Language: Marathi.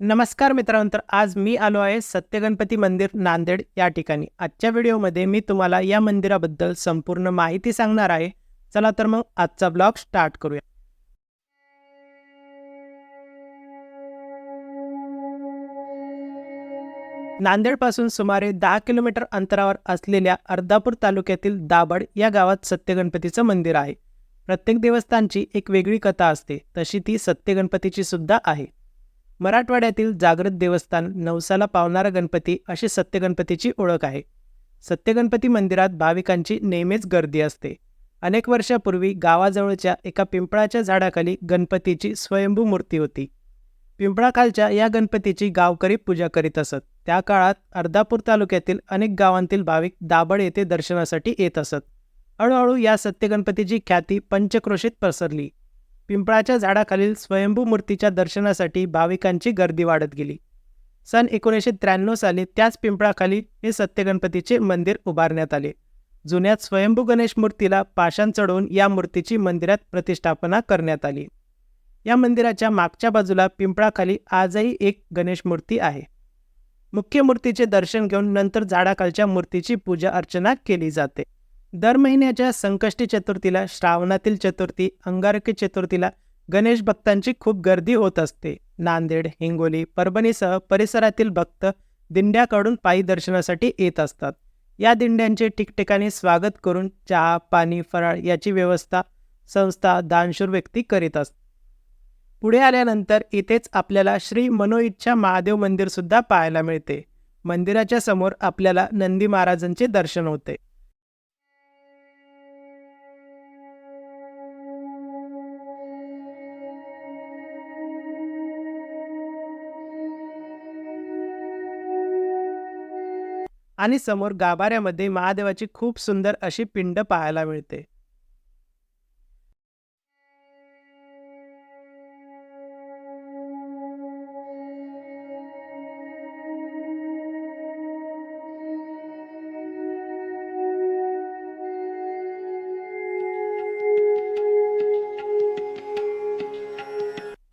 नमस्कार मित्रांनो तर आज मी आलो आहे सत्यगणपती मंदिर नांदेड या ठिकाणी. आजच्या व्हिडिओमध्ये मी तुम्हाला या मंदिराबद्दल संपूर्ण माहिती सांगणार आहे. चला तर मग आजचा ब्लॉग स्टार्ट करूया. नांदेडपासून सुमारे दहा किलोमीटर अंतरावर असलेल्या अर्धापूर तालुक्यातील दाभड या गावात सत्यगणपतीचं मंदिर आहे. प्रत्येक देवस्थानची एक वेगळी कथा असते तशी ती सत्यगणपतीची सुद्धा आहे. मराठवाड्यातील जागृत देवस्थान नवसाला पावणारा गणपती अशी सत्यगणपतीची ओळख आहे. सत्यगणपती मंदिरात भाविकांची नेहमीच गर्दी असते. अनेक वर्षापूर्वी गावाजवळच्या एका पिंपळाच्या झाडाखाली गणपतीची स्वयंभू मूर्ती होती. पिंपळाखालच्या या गणपतीची गावकरी पूजा करीत असत. त्या काळात अर्धापूर तालुक्यातील अनेक गावांतील भाविक दाभड येथे दर्शनासाठी येत असत. हळूहळू या सत्यगणपतीची ख्याती पंचक्रोशीत पसरली. पिंपळाच्या झाडाखालील स्वयंभू मूर्तीच्या दर्शनासाठी भाविकांची गर्दी वाढत गेली. सन एकोणीसशे त्र्याण्णव साली त्याच पिंपळाखाली हे सत्यगणपतीचे मंदिर उभारण्यात आले. जुन्यात स्वयंभू गणेश मूर्तीला पाषाण चढवून या मूर्तीची मंदिरात प्रतिष्ठापना करण्यात आली. या मंदिराच्या मागच्या बाजूला पिंपळाखाली आजही एक गणेश मूर्ती आहे. मुख्य मूर्तीचे दर्शन घेऊन नंतर झाडाखालच्या मूर्तीची पूजा अर्चना केली जाते. दर महिन्याच्या संकष्टी चतुर्थीला श्रावणातील चतुर्थी अंगारकी चतुर्थीला गणेश भक्तांची खूप गर्दी होत असते. नांदेड हिंगोली परभणीसह परिसरातील भक्त दिंड्याकडून पायी दर्शनासाठी येत असतात. या दिंड्यांचे ठिकठिकाणी स्वागत करून चहा पाणी फराळ याची व्यवस्था संस्था दानशूर व्यक्ती करीत असत. पुढे आल्यानंतर इथेच आपल्याला श्री मनोइच्छा महादेव मंदिरसुद्धा पाहायला मिळते. मंदिराच्या समोर आपल्याला नंदी महाराजांचे दर्शन होते. आणि समोर गाभाऱ्यामध्ये महादेवाची खूप सुंदर अशी पिंड पाहायला मिळते.